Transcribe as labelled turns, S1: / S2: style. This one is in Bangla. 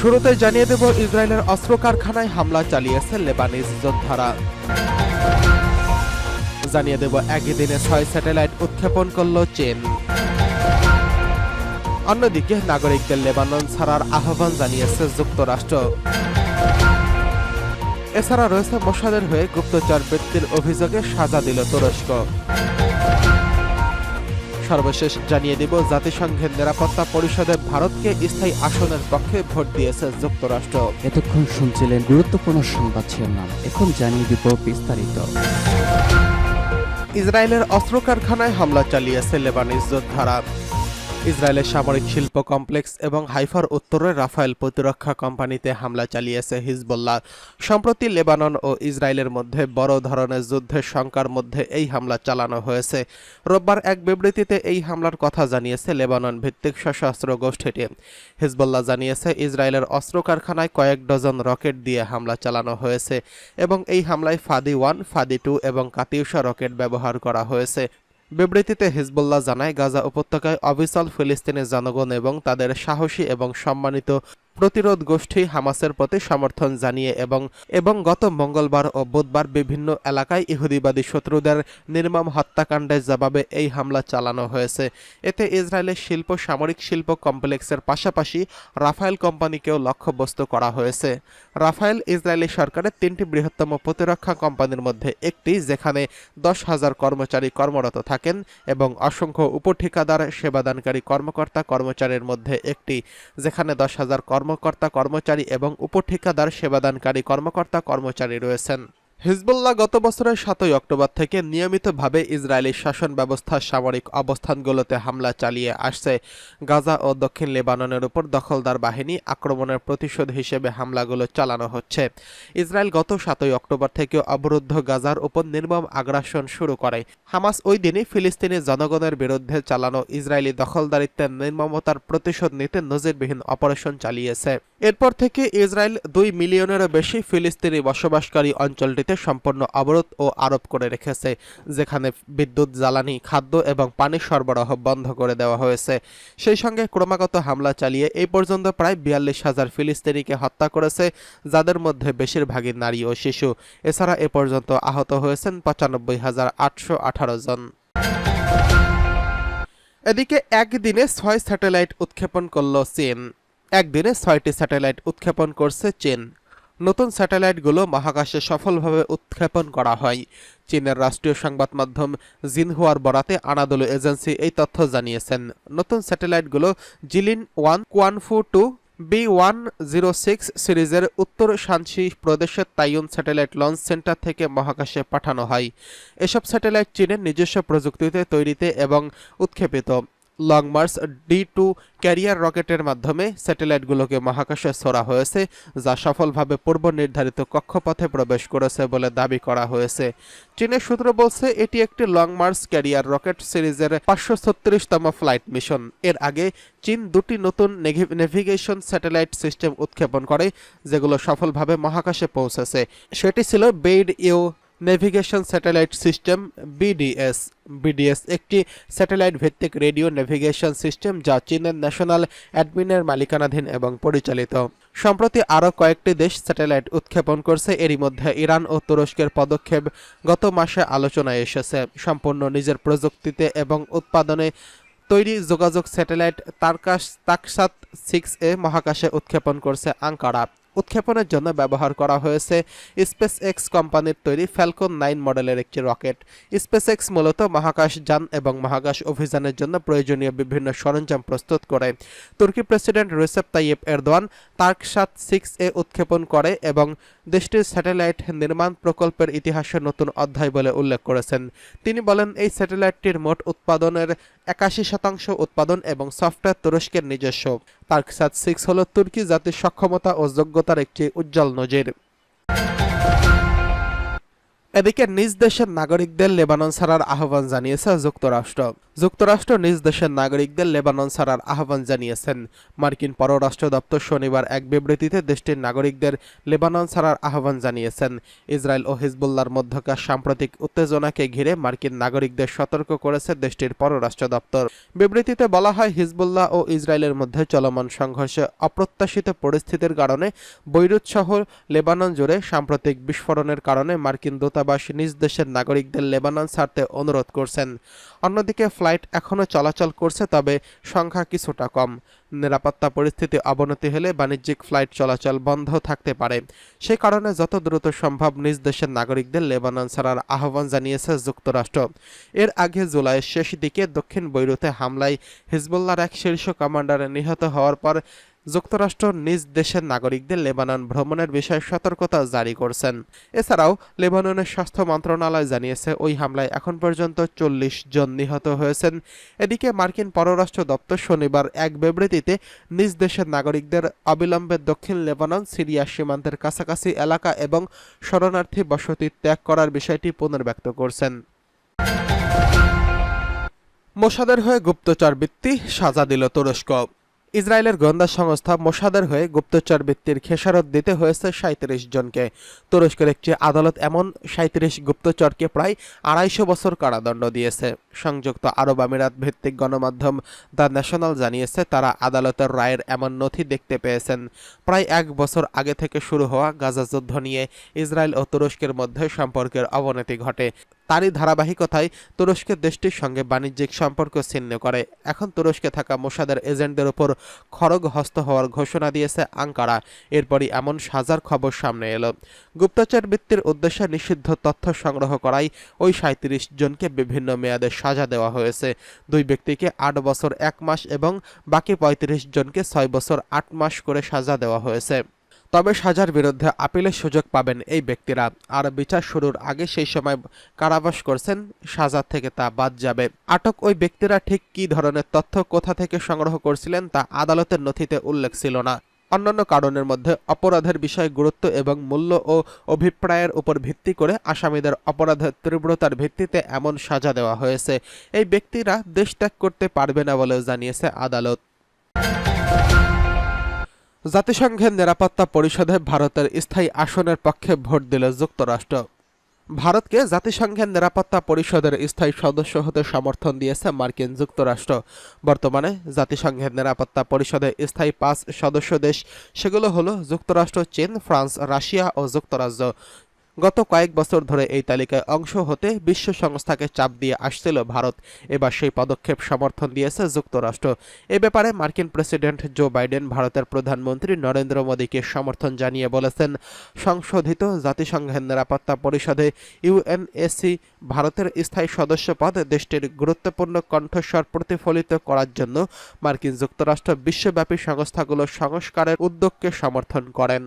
S1: শুরুতে জানিয়ে দেব, ইসরায়েলের অস্ত্র কারখানায় হামলা চালিয়েছে লেবানিজ যোদ্ধারা। জানিয়ে দেব, একই দিনে ছয় স্যাটেলাইট উৎক্ষেপণ করল চীন। অন্যদিকে, নাগরিকদের লেবানন ছাড়ার আহ্বান জানিয়েছে যুক্তরাষ্ট্র। এছাড়া রয়েছে মোসাদের হয়ে গুপ্তচর বৃত্তির অভিযোগে সাজা দিল তুরস্ক। সর্বশেষ জানিয়ে দেব জাতিসংঘের নিরাপত্তা পরিষদে ভারতকে স্থায়ী আসনের পক্ষে ভোট দিয়েছে যুক্তরাষ্ট্র।
S2: এতক্ষণ শুনছিলেন গুরুত্বপূর্ণ সংবাদ শিরোনাম। এখন জানিয়ে দিব বিস্তারিত।
S1: ইসরায়েলের অস্ত্র কারখানায় হামলা চালিয়েছে লেবানিজ যোদ্ধারা। ইসরায়েলের সামরিক শিল্প কমপ্লেক্স এবং হাইফার উত্তরে রাফায়েল প্রতিরক্ষা কোম্পানিতে হামলা চালিয়েছে হিজবুল্লাহ। সম্প্রতি লেবানন ও ইসরায়েলের মধ্যে বড় ধরনের যুদ্ধের শঙ্কার মধ্যে এই হামলা চালানো হয়েছে। রোববার এক বিবৃতিতে এই হামলার কথা জানিয়েছে লেবানন ভিত্তিক সশস্ত্র গোষ্ঠীটি। হিজবুল্লাহ জানিয়েছে, ইসরায়েলের অস্ত্র কারখানায় কয়েক ডজন রকেট দিয়ে হামলা চালানো হয়েছে এবং এই হামলায় ফাদি ওয়ান, ফাদি টু এবং কাতিউষা রকেট ব্যবহার করা হয়েছে। বিবৃতিতে হিজবুল্লাহ জানায় গাজা উপত্যকায় অবিচল ফিলিস্তিনি জনগণ এবং তাদের সাহসী এবং সম্মানিত প্রতিরোধ গোষ্ঠী হামাসের প্রতি সমর্থন জানিয়ে এবং এবং গত মঙ্গলবার ও বুধবার বিভিন্ন এলাকায় ইহুদিবাদী শত্রুদের নির্মম হত্যাকাণ্ডের জবাবে এই হামলা চালানো হয়েছে। এতে ইসরায়েলের শিল্প, সামরিক শিল্প কমপ্লেক্সের পাশাপাশি রাফায়েল কোম্পানিকেও লক্ষ্যবস্তু করা হয়েছে। রাফায়েল ইসরায়েলি সরকারের তিনটি বৃহত্তম প্রতিরক্ষা কোম্পানির মধ্যে একটি, যেখানে দশ হাজার কর্মচারী কর্মরত থাকেন এবং অসংখ্য উপঠিকাদার, সেবাদানকারী কর্মকর্তা কর্মচারীর মধ্যে একটি, যেখানে দশ হাজার কর্মকর্তা কর্মচারী এবং উপঠিকাদার সেবাদানকারী কর্মকর্তা কর্মচারী রয়েছেন। হিজবুল্লাহ গত বছরের সাতই অক্টোবর থেকে নিয়মিতভাবে ইসরায়েলি শাসন ব্যবস্থার সামরিক অবস্থানগুলোতে হামলা চালিয়ে আসছে। গাজা ও দক্ষিণ লেবাননের উপর দখলদার বাহিনী আক্রমণের প্রতিশোধ হিসেবে হামলাগুলো চালানো হচ্ছে। ইসরায়েল গত সাতই অক্টোবর থেকে অবরুদ্ধ গাজার উপর নির্মম আগ্রাসন শুরু করে। হামাস ওই দিনই ফিলিস্তিনি জনগণের বিরুদ্ধে চালানো ইসরায়েলি দখলদারিত্বের নির্মমতার প্রতিশোধ নিতে নজিরবিহীন অপারেশন চালিয়েছে। এরপর থেকে ইসরায়েল দুই মিলিয়নেরও বেশি ফিলিস্তিনি বসবাসকারী অঞ্চলটিতে সম্পূর্ণ অবরোধ ও আরোপ করে রেখেছে, যেখানে বিদ্যুৎ, জ্বালানি, খাদ্য এবং পানি সরবরাহ বন্ধ করে দেওয়া হয়েছে। সেই সঙ্গে ক্রমাগত হামলা চালিয়ে এই পর্যন্ত প্রায় বিয়াল্লিশ হাজার ফিলিস্তিনিকে হত্যা করেছে, যাদের মধ্যে বেশিরভাগই নারী ও শিশু। এছাড়া এ পর্যন্ত আহত হয়েছেন পঁচানব্বই হাজার আটশো আঠারো জন। এদিকে একদিনে ছয় স্যাটেলাইট উৎক্ষেপণ করল চীন। একদিনে ছয়টি স্যাটেলাইট উৎক্ষেপণ করছে চীন। নতুন স্যাটেলাইটগুলো মহাকাশে সফলভাবে উৎক্ষেপণ করা হয়। চীনের রাষ্ট্রীয় সংবাদ মাধ্যম জিনহুয়ার বরাতে আনাদোলু এজেন্সি এই তথ্য জানিয়েছেন। নতুন স্যাটেলাইটগুলো Jilin one, Kuanfu two, B one zero six সিরিজের উত্তর শানসি প্রদেশের তাইয়ুন স্যাটেলাইট লঞ্চ সেন্টার থেকে মহাকাশে পাঠানো হয়। এসব স্যাটেলাইট চীনের নিজস্ব প্রযুক্তিতে তৈরিতে এবং উৎক্ষেপিত। Long March D two carrier রকেটের মাধ্যমে স্যাটেলাইটগুলোকে মহাকাশে ছোড়া হয়েছে, যা সফলভাবে পূর্ব নির্ধারিত কক্ষপথে প্রবেশ করেছে বলে দাবি করা হয়েছে। চীনের সূত্র বলছে, এটি একটি লং মার্চ ক্যারিয়ার রকেট সিরিজের পাঁচশো ছত্রিশতম ফ্লাইট মিশন। এর আগে চীন দুটি নতুন নেভি- নেভিগেশন স্যাটেলাইট সিস্টেম উৎক্ষেপণ করে, যেগুলো সফলভাবে মহাকাশে পৌঁছেছে। সেটি ছিল Beidou navigation satellite system BDS BDS একটি স্যাটেলাইট ভিত্তিক রেডিও নেভিগেশন সিস্টেম যা চীনের ন্যাশনাল অ্যাডমিনের মালিকানাধীন এবং পরিচালিত। সম্প্রতি আরও কয়েকটি দেশ স্যাটেলাইট উৎক্ষেপণ করছে, এরই মধ্যে ইরান ও তুরস্কের পদক্ষেপ গত মাসে আলোচনায় এসেছে। সম্পূর্ণ নিজের প্রযুক্তিতে এবং উৎপাদনে তৈরি যোগাযোগ স্যাটেলাইট তারকাশ তাকসাত সিক্স এ মহাকাশে উৎক্ষেপণ করছে আঙ্কারা। উৎক্ষেপণের জন্য ব্যবহার করা হয়েছে স্পেস এক্স কোম্পানির তৈরি ফ্যালকন নাইন মডেলের একটি রকেট। স্পেস এক্স মূলত মহাকাশ যান এবং মহাকাশ অভিযানের জন্য প্রয়োজনীয় বিভিন্ন সরঞ্জাম প্রস্তুত করে। তুর্কি president Recep Tayyip Erdogan Türk সাত সিক্স এ উৎক্ষেপণ করে এবং দেশটির স্যাটেলাইট নির্মাণ প্রকল্পের ইতিহাসে নতুন অধ্যায় বলে উল্লেখ করেছেন। তিনি বলেন, এই স্যাটেলাইটটির মোট উৎপাদনের একাশি শতাংশ উৎপাদন এবং সফটওয়্যার তুরস্কের নিজস্ব। তার্কসাত সিক্স হল তুর্কি জাতির সক্ষমতা ও যোগ্যতার একটি উজ্জ্বল নজির। এদিকে নিজ দেশের নাগরিকদের লেবানন ছাড়ার আহ্বান জানিয়েছে যুক্তরাষ্ট্র। যুক্তরাষ্ট্র নিজ দেশের নাগরিকদের লেবানন ছাড়ার আহ্বান জানিয়েছেন। মার্কিন পররাষ্ট্র দপ্তর শনিবার এক বিবৃতিতে দেশটির নাগরিকদের লেবানন ছাড়ার আহ্বান জানিয়েছেন। ইসরায়েল ও হিজবুল্লার মধ্যকার সাম্প্রতিক উত্তেজনাকে ঘিরে মার্কিন নাগরিকদের সতর্ক করেছে দেশটির পররাষ্ট্র দপ্তর। বিবৃতিতে বলা হয়, হিজবুল্লাহ ও ইসরায়েলের মধ্যে চলমান সংঘর্ষে অপ্রত্যাশিত পরিস্থিতির কারণে বৈরুত সহ লেবানন জুড়ে সাম্প্রতিক বিস্ফোরণের কারণে মার্কিন দূতাবাস নিজ দেশের নাগরিকদের লেবানন ছাড়তে অনুরোধ করছেন। অন্যদিকে ফ্লাইট এখনও চলাচল করছে, তবে সংখ্যা কিছুটা কম। নিরাপত্তা পরিস্থিতি অবনতি হলে বাণিজ্যিক ফ্লাইট চলাচল বন্ধ থাকতে পারে। সে কারণে যত দ্রুত সম্ভব নিজ দেশের নাগরিকদের লেবানন ছাড়ার আহ্বান জানিয়েছে যুক্তরাষ্ট্র। এর আগে জুলাইয়ের শেষ দিকে দক্ষিণ বৈরুতে হামলায় হিজবুল্লাহর এক শীর্ষ কমান্ডার নিহত হওয়ার পর যুক্তরাষ্ট্র নিজ দেশের নাগরিকদের লেবানন ভ্রমণের বিষয়ে সতর্কতা জারি করছেন। এছাড়াও লেবাননের স্বাস্থ্য মন্ত্রণালয় জানিয়েছে, ওই হামলায় এখন পর্যন্ত চল্লিশ জন নিহত হয়েছেন। এদিকে মার্কিন পররাষ্ট্র দপ্তর শনিবার এক বিবৃতিতে নিজ দেশের নাগরিকদের অবিলম্বে দক্ষিণ লেবানন, সিরিয়া সীমান্তের কাছাকাছি এলাকা এবং শরণার্থী বসতি ত্যাগ করার বিষয়টি পুনর্ব্যক্ত করছেন। মোসাদের হয়ে গুপ্তচর বৃত্তি সাজা দিল তুরস্ক। ইসরায়েলের গোয়েন্দা সংস্থা মোসাদের হয়ে গুপ্তচর বৃত্তির খেসারত দিতে হয়েছে সাঁত্রিশ জনকে। তুরস্কের একটি আদালত এমন সাঁত্রিশ গুপ্তচরকে প্রায় আড়াইশো বছর কারাদণ্ড দিয়েছে। সংযুক্ত আরব আমিরাত ভিত্তিক গণমাধ্যম দ্য ন্যাশনাল জানিয়েছে, তারা আদালতের রায়ের এমন নথি দেখতে পেয়েছেন। প্রায় এক বছর আগে থেকে শুরু হওয়া গাজা যুদ্ধ নিয়ে ইসরায়েল ও তুরস্কের মধ্যে সম্পর্কের অবনতি ঘটে। তারই ধারাবাহিকতায় তুরস্কের দেশটির সঙ্গে বাণিজ্যিক সম্পর্ক ছিন্ন করে। এখন তুরস্কে থাকা মোসাদের এজেন্টদের উপর খড়গ হস্ত হওয়ার ঘোষণা দিয়েছে আঙ্কারা। এরপরই এমন সাজার খবর সামনে এলো। গুপ্তচর বৃত্তির উদ্দেশ্যে নিষিদ্ধ তথ্য সংগ্রহ করায় ওই সাঁত্রিশ জনকে বিভিন্ন মেয়াদে সাজা দেওয়া হয়েছে। দুই ব্যক্তিকে আট বছর, এক মাস এবং বাকি পঁয়ত্রিশ জনকে ছয় বছর, আট মাস করে সাজা দেওয়া হয়েছে। তবে সাজার বিরুদ্ধে আপিলের সুযোগ পাবেন এই ব্যক্তিরা। আর বিচার শুরুর আগে সেই সময় কারাবাস করছেন, সাজা থেকে তা বাদ যাবে। আটক ওই ব্যক্তিরা ঠিক কী ধরনের তথ্য কোথা থেকে সংগ্রহ করছিলেন তা আদালতের নথিতে উল্লেখ ছিল না। অন্যান্য কারণের মধ্যে অপরাধের বিষয়ে গুরুত্ব এবং মূল্য ও অভিপ্রায়ের উপর ভিত্তি করে আসামিদের অপরাধের তীব্রতার ভিত্তিতে এমন সাজা দেওয়া হয়েছে। এই ব্যক্তিরা দেশ ত্যাগ করতে পারবে না বলেও জানিয়েছে আদালত। জাতিসংঘের নিরাপত্তা পরিষদে ভারতের স্থায়ী আসনের পক্ষে ভোট দিল যুক্তরাষ্ট্র। ভারতকে জাতিসংঘের নিরাপত্তা পরিষদের স্থায়ী সদস্য হতে সমর্থন দিয়েছে মার্কিন যুক্তরাষ্ট্র। বর্তমানে জাতিসংঘের নিরাপত্তা পরিষদে স্থায়ী পাঁচ সদস্য দেশ, সেগুলো হলো যুক্তরাষ্ট্র, চীন, ফ্রান্স, রাশিয়া ও যুক্তরাজ্য। গত কয়েক বছর ধরে এই তালিকায় অংশ হতে বিশ্ব সংস্থাকে চাপ দিয়ে আসছিল ভারত। এবার সেই পদক্ষেপ সমর্থন দিয়েছে যুক্তরাষ্ট্র। এ ব্যাপারে মার্কিন প্রেসিডেন্ট জো বাইডেন ভারতের প্রধানমন্ত্রী নরেন্দ্র মোদীকে সমর্থন জানিয়ে বলেছেন, সংশোধিত জাতিসংঘের নিরাপত্তা পরিষদে ইউএনএসি ভারতের স্থায়ী সদস্য পদ দেশটির গুরুত্বপূর্ণ কণ্ঠস্বর প্রতিফলিত করার জন্য মার্কিন যুক্তরাষ্ট্র বিশ্বব্যাপী সংস্থাগুলোর সংস্কারের উদ্যোগকে সমর্থন করেন।